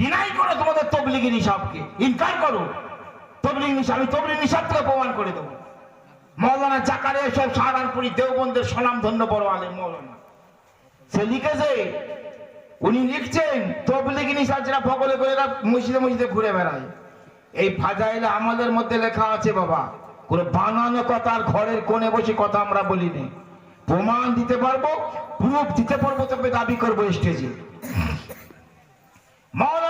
Deny করো তোমাদের Tablighi নিসাবকে incur করো। তবলিগ নিসাব আমি তবলিগ থেকে প্রমাণ করে দেবো। মৌলানা জাকারে সব সাহারানপুরি, দেওবন্দের সনাম ধন্য বড় আলেম মৌলানা। সে লিখেছে, উনি লিখছেন, তবলিগি নিসাব যারা ভগলে করে এরা মসজিদে মসজিদে ঘুরে বেড়ায়। এই ফাজাইলে আমাদের মধ্যে লেখা আছে বাবা, কোনো বানানো কথা ঘরের কোণে বসে কথা আমরা বলিনি। প্রমাণ দিতে পারব, প্রুফ দিতে পারব, তবে দাবি করব স্টেজে মৌলানা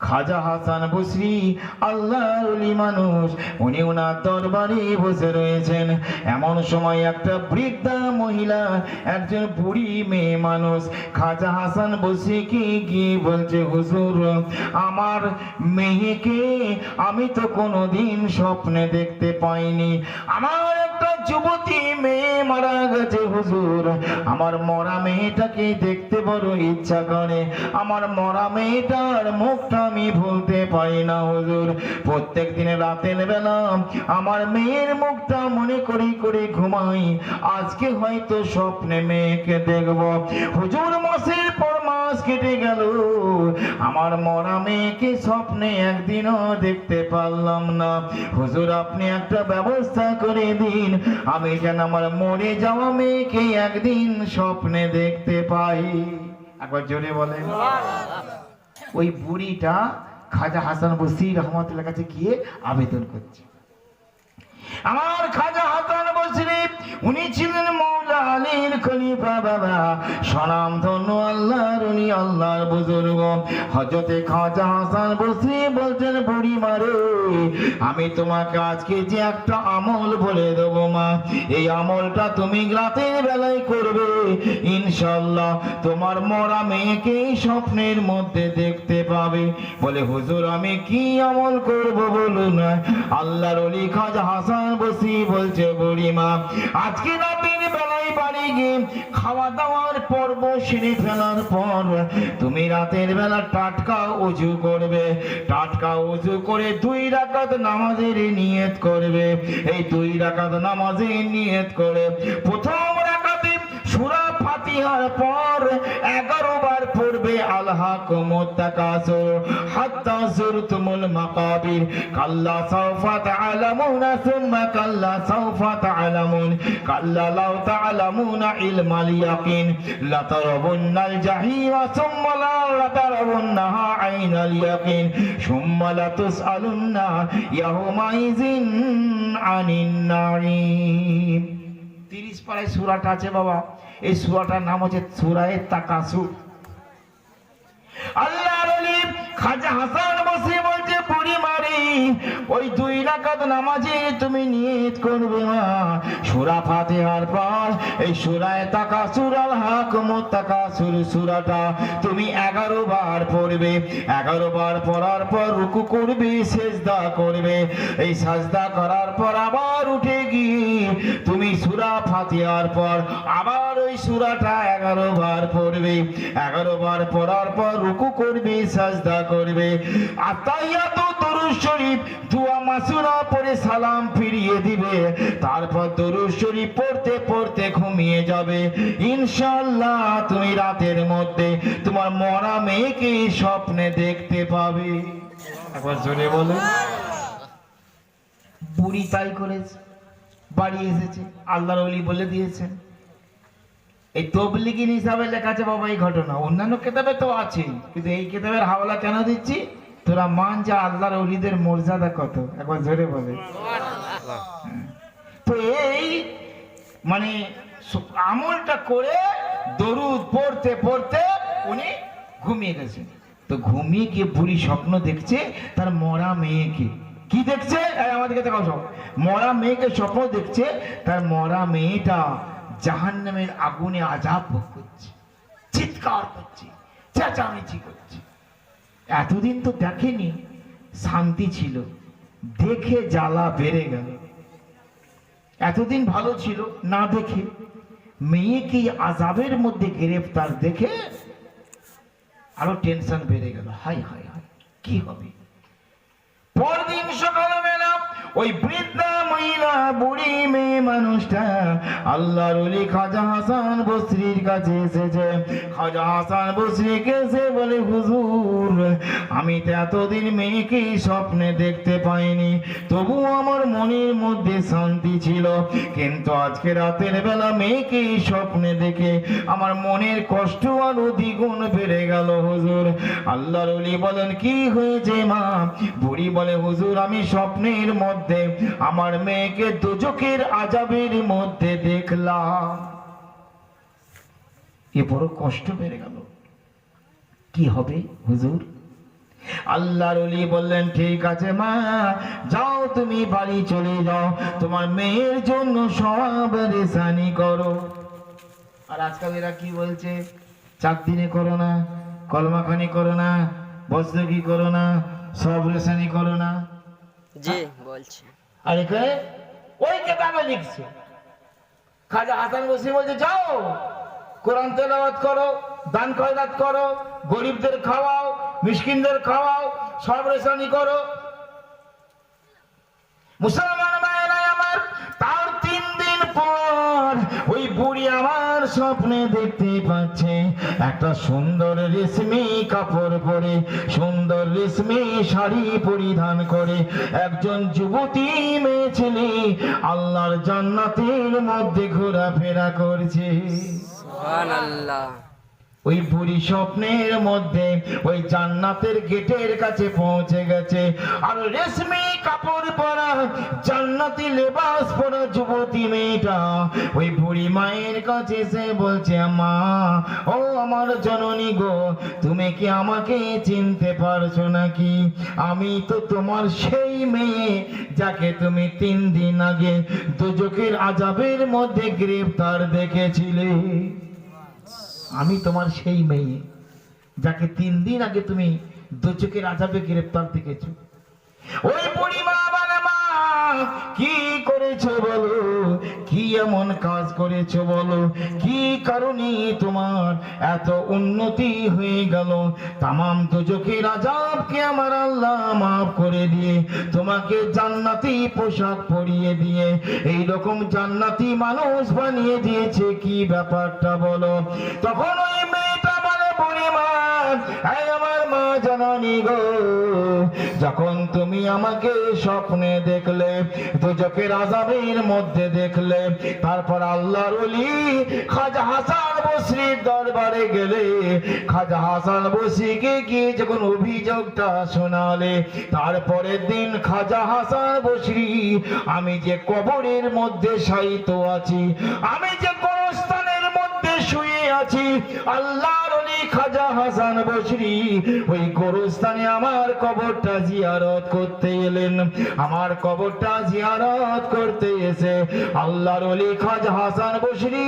খাজা হাসান বসরি আল্লাহর অলি মানুষ, উনি ওনার দরবারে বসে রয়েছেন। এমন সময় একটা বৃদ্ধা মহিলা, একজন বুড়ি মেয়ে মানুষ, খাজা হাসান বসরিকে গিয়ে বলছে, হুজুর, আমার মেয়েকে আমি তো কোনোদিন স্বপ্নে দেখতে পাইনি। আমার একটা যুবতী মেয়ে মারা গেছে, হুজুর। আমার মরা মেয়েটাকে দেখতে বড় ইচ্ছা করে। আমার মরা মেয়েটার মুখটা আমি ভুলতে না, হুজুর। প্রত্যেক দিনে রাতের বেলা আমার মেয়ের মুখটা মনে করি করে ঘুমাই। আজকে হয়তো স্বপ্নে মেয়েকে দেখব। হুজুর, মাসের পর মাস কেটে গেল। আমার মরা মেয়েকে স্বপ্নে একদিনও দেখতে পারলাম না। হুজুর, আপনি একটা ব্যবস্থা করে দিন। আমি যেন আমার মরে যাওয়া মেয়েকে একদিন স্বপ্নে দেখতে পাই। একবার জোরে বলেন। ওই বুড়িটা খাজা হাসান বসি রহমতুল্লাহ কাছে গিয়ে আবেদন করছে। আমার খাজা হাসান বসরি, উনি ছিলেন আলীর খলিফা বাবা। সনাম ধন্য আল্লাহর, উনি আল্লাহর বুজুর্গ। হজরতে খাজা হাসান বসরি বলছেন, বুড়ি মারে, আমি তোমাকে আজকে যে একটা আমল বলে দেবো মা, এই আমলটা তুমি রাতের বেলায় করবে। ইনশাল্লাহ তোমার মরা মেয়েকে স্বপ্নের মধ্যে দেখতে পাবে। বলে, হুজুর, আমি কি আমল করব বলুন আল্লাহর অলি খাজা হাসান বসি বলছে বুড়িমা আজকে রাতের বাড়ি গিয়ে খাওয়া দাওয়ার পর্ব সেরে ফেলার পর তুমি রাতের বেলা টাটকা উজু করবে। টাটকা উজু করে দুই রাকাত নামাজের নিয়ত করবে। এই দুই রাকাত নামাজের নিয়ত করে প্রথম রাকাতে সুরা ফাতিহার পর এগারো বার তিরিশ পাড়ায় সুরাটা আছে বাবা। এই সুরাটার নাম হচ্ছে সুরায় তাকাসু। তুমি এগারো বার পড়বে। এগারো বার পড়ার পর রুকু করবে, সেজদা করবে। এই সাজদা করার পর আবার উঠে গিয়ে তুমি সুরা ফাতিহার পর আবার ওই সুরাটা এগারো বার পড়বে। এগারো বার পড়ার পর রুকু করবে, সাজদা করবে। আতাইয়াত দরুদ শরীফ, দুয়া মাসুরা পরে সালাম ফিরিয়ে দিবে। তারপর দরুদ শরীফ পড়তে পড়তে ঘুমিয়ে যাবে। ইনশাআল্লাহ তুমি রাতের মধ্যে তোমার মরা মেয়েকে স্বপ্নে দেখতে পাবে। একবার জোরে বলো। বুড়ি তাই করেছে, বাড়ি এসেছে, আল্লাহর বলে দিয়েছেন। এই তবলিগিন হিসাবে লেখা আছে বাবা এই ঘটনা। অন্যান্য কেতাবে তো আছে, কিন্তু এই কেতাবের হাওলা কেন দিচ্ছি? তোরা মান যা আল্লাহর অলিদের মর্যাদা কত? একবার জোরে বলে। তো এই মানে আমলটা করে দরুদ পড়তে পড়তে উনি ঘুমিয়ে গেছেন। তো ঘুমিয়ে গিয়ে বুড়ি স্বপ্ন দেখছে, তার মরা মেয়েকে। কি দেখছে? আমাদেরকে দেখাও সব। মরা মেয়েকে স্বপ্ন দেখছে, তার মরা মেয়েটা জাহান্নামের আগুনে আজাব ভোগ করছে, চিৎকার করছে, চেঁচামেচি করছে। এতদিন তো দেখেনি, শান্তি ছিল, দেখে জ্বালা বেড়ে গেল। এতদিন ভালো ছিল, না দেখে মেয়েকে আজাবের মধ্যে গ্রেফতার দেখে আরও টেনশন বেড়ে গেল হাই হাই হাই কি হবে? পরদিন সকালবেলা ওই বৃদ্ধা মহিলা বুড়ি মেয়ে মানুষটা, আল্লাহর অলি খাজা হাসান বস্রির কাছে এসেছে। খাজা হাসান বস্রিকে এসে বলে, হুজুর, আমি তো এতদিন মেয়েকে স্বপ্নে দেখতে পাইনি। তবু আমার মনের মধ্যে শান্তি ছিল। কিন্তু আজকে রাতের বেলা মেয়েকে স্বপ্নে দেখে আমার মনের কষ্ট আরও দ্বিগুণ বেড়ে গেল, হুজুর। আল্লাহর অলি বলেন, কি হয়েছে মা? বুড়ি বলে, হুজুর, আমি স্বপ্নের মধ্যে আমার মেয়েকে দুজকের আজাবের মধ্যে দেখলাম। এ বড় কষ্ট বেড়ে গেল। কি হবে হুজুর? আল্লাহর বললেন, ঠিক আছে মা, যাও তুমি বাড়ি চলে যাও। তোমার মেয়ের জন্য সব রেসানি করো। আর আজকাল এরা কি বলছে? চার দিনে করো না, কলমাখানি করো না বস্ত্রকি করো না, সব রেসানি করো না। জি, বলছি। আর এখানে ওই কেতাবে লিখছে। খাজা হাসান বসি বলছে, যাও, কোরআন তেলাওয়াত করো, দান খয়রাত করো, গরিবদের খাওয়াও, মিসকিনদের খাওয়াও, সব রেশানি করো। মুসলমান স্বপ্নে দেখতে পাচ্ছে একটা সুন্দর রেশমি কাপড় পরে, সুন্দর রেশমি শাড়ি পরিধান করে। একজন যুবতী মেয়ে ছেলে আল্লাহর জান্নাতের মধ্যে ঘোরাফেরা করছে। সুবহানাল্লাহ। ওই বুড়ি স্বপ্নের মধ্যে ওই জান্নাতের গেটের কাছে পৌঁছে গেছে। আর রেশমি কাপড় পরা জান্নাতি লেবাস পরা যুবতী মেয়েটা ওই বুড়ি মায়ের কাছে এসে বলছে মা ও আমার জননী গো, তুমি কি আমাকে চিনতে পারছ নাকি? আমি তো তোমার সেই মেয়ে যাকে তুমি তিন দিন আগে দুজকের আজাবের মধ্যে গ্রেফতার দেখেছিলে। আমি তোমার সেই মেয়ে, যাকে তিন দিন আগে তুমি দুচকের আজাবে গ্রেপ্তার দেখেছ। ওই বুড়ি মা, কি করেছ বলো? এমন কাজ করেছ বলো? কি কারণে তোমার এত উন্নতি হয়ে গেল? তামাম দুজকের আজাবকে আমার আল্লাহ মাফ করে দিয়ে তোমাকে জান্নাতি পোশাক পরিয়ে দিয়ে এই রকম জান্নাতি মানুষ বানিয়ে দিয়েছে, কি ব্যাপারটা বলো? তখন ওই মেয়েটা বলে, বুড়িমা এই আমার মা জননী গো যখন তুমি আমাকে স্বপ্নে দেখলে, দুজকের আজাবের মধ্যে দেখলে, তারপর আল্লাহর ওলি খাজা হাসান বসরির দরবারে গেলে, খাজা হাসান বসিকে গিয়ে যখন অভিযোগটা শোনালে, তারপরের দিন খাজা হাসান বসরি, আমি যে কবরের মধ্যে শায়িত আছি, আমি যে গোরস্থানের মধ্যে শুয়ে আছি আল্লাহর অলি খাজা হাসান বসরি ওই গোরস্থানে আমার কবরটা জিয়ারত করতে এলেন। আমার কবরটা জিয়ারত করতে এসে আল্লাহর অলি খাজা হাসান বসরি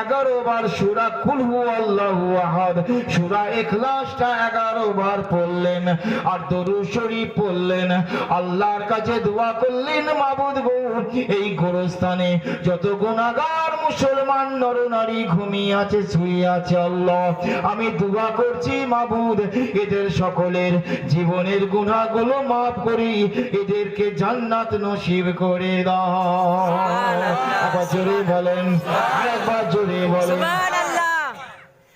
এগারো বার সুরা কুলহু আল্লাহু আহাদ, সুরা এখলাসটা এগারো বার পড়লেন আর দরু শরীফ পড়লেন। আল্লাহর কাছে দোয়া করলেন, মাবুদ গো, এই গোরস্থানে যত গুণাগার মুসলমান নরনারী ঘুমিয়ে আছে, শুয়ে আছে আল্লাহ। আমি দোয়া করছি মাবুদ। এদের সকলের জীবনের গুণাগুলো মাফ করি। এদেরকে জান্নাত নসিব করে দাও। একবার জোরে বলেন আরেকবার জোরে বলেন।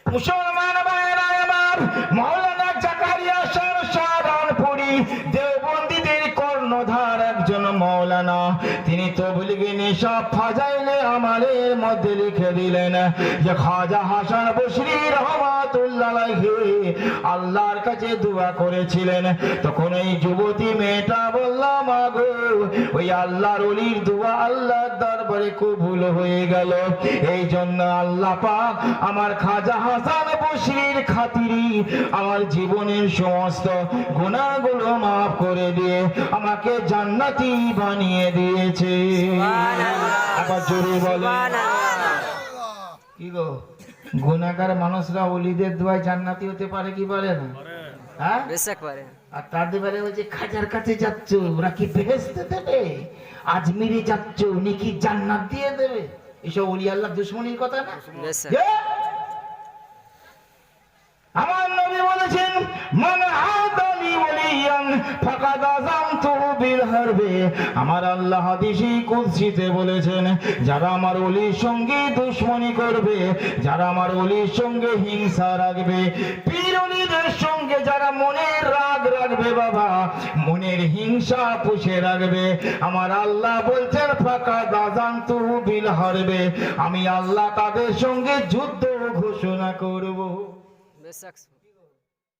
মুসলমান ভাইরা আমার মৌলানা জাকারিয়া শাহ সারানপুরি দেওবন্দীদের কর্ণধার একজন মৌলানা। তিনি তবলিগে নিশা ফাজাইলে আমাদের মধ্যে লিখে দিলেন যে খাজা হাসান বসরি রহমাতুল্লাহ আল্লাহর কাছে দোয়া করেছিলেন। তখন এই যুবতী মেয়েটা বললাম আগো ওই আল্লাহর অলির দোয়া আল্লাহর দরবারে কবুল হয়ে গেল। এই জন্য আল্লাহ পাক আমার খাজা হাসান বসরির খাতিরি আমার জীবনের সমস্ত গুণাগুলো মাফ করে দিয়ে আমাকে জান্নাতি বানিয়ে দিয়েছে। আবার জোরে বলে কি গো? গুণাগার মানুষরা অলিদের দোয়ায় জান্নাতি হতে পারে কি পারে না? হ্যাঁ? পারে আর তাদের বারে বলছে খাজার কাছে যাচ্ছ ওরা কি বেহেস্তে দেবে? আজমিরে যাচ্ছ উনি কি জান্নাত দিয়ে দেবে? এসব অলি আল্লাহ দুশ্মনির কথা না বেশক এ! আমার নবী বলে হারবে আমার আল্লাহ হাদিসি কুদসিতে বলেছেন, যারা আমার অলির সঙ্গে দুশ্মনী করবে, যারা আমার অলির সঙ্গে হিংসা রাখবে পীর অলিদের সঙ্গে যারা মনের রাগ রাখবে বাবা, মনের হিংসা পুষে রাখবে। আমার আল্লাহ বলছেন, ফাঁকা দাজান তু বিল হারবে। আমি আল্লাহ তাদের সঙ্গে যুদ্ধ ঘোষণা করব।